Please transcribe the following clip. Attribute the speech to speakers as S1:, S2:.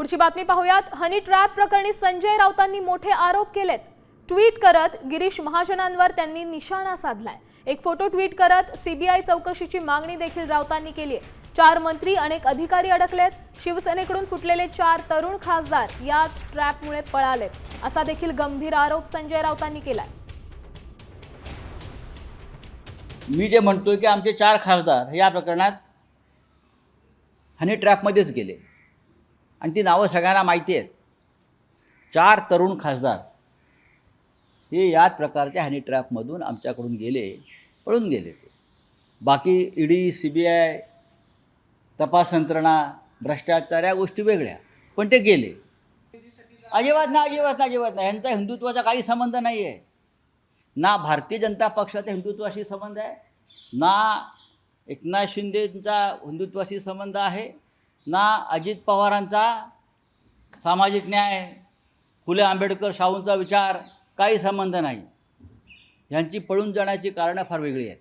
S1: पुढची बातमी पाहूयात. हनी ट्रॅप प्रकरणी संजय राऊतांनी मोठे आरोप केलेत. ट्विट करत गिरीश महाजनांवर त्यांनी निशाणा साधलाय. एक फोटो ट्विट करत सीबीआय चौकशीची मागणी देखील राऊतांनी केली आहे. चार मंत्री अनेक अधिकारी अडकलेत. शिवसेनेकडून फुटलेले चार तरुण खासदार याच ट्रॅपमुळे पळालेत. असा देखील गंभीर आरोप संजय राऊतांनी केलाय.
S2: मी जे म्हणतोय की आमचे चार खासदार या प्रकरणात हनी ट्रॅपमध्येच गेले. आणि ती नावं सगळ्यांना माहिती आहेत. चार तरुण खासदार. हे याच प्रकारच्या हॅनी ट्रॅपमधून आमच्याकडून गेले पळून गेले ते. बाकी ईडी सी बी आय तपास यंत्रणा भ्रष्टाचार या गोष्टी वेगळ्या पण ते गेले. अजिबात ना अजिबात ना अजिबात ना यांचा हिंदुत्वाचा काही संबंध नाही आहे ना भारतीय जनता पक्षाचा हिंदुत्वाशी संबंध आहे ना एकनाथ शिंदेचा हिंदुत्वाशी संबंध आहे ना अजित पवारांचा सामाजिक न्याय फुले आंबेडकर शाहूंचा विचार काही संबंध नाही. यांची पळून जाण्याची कारणं फार वेगळी आहेत.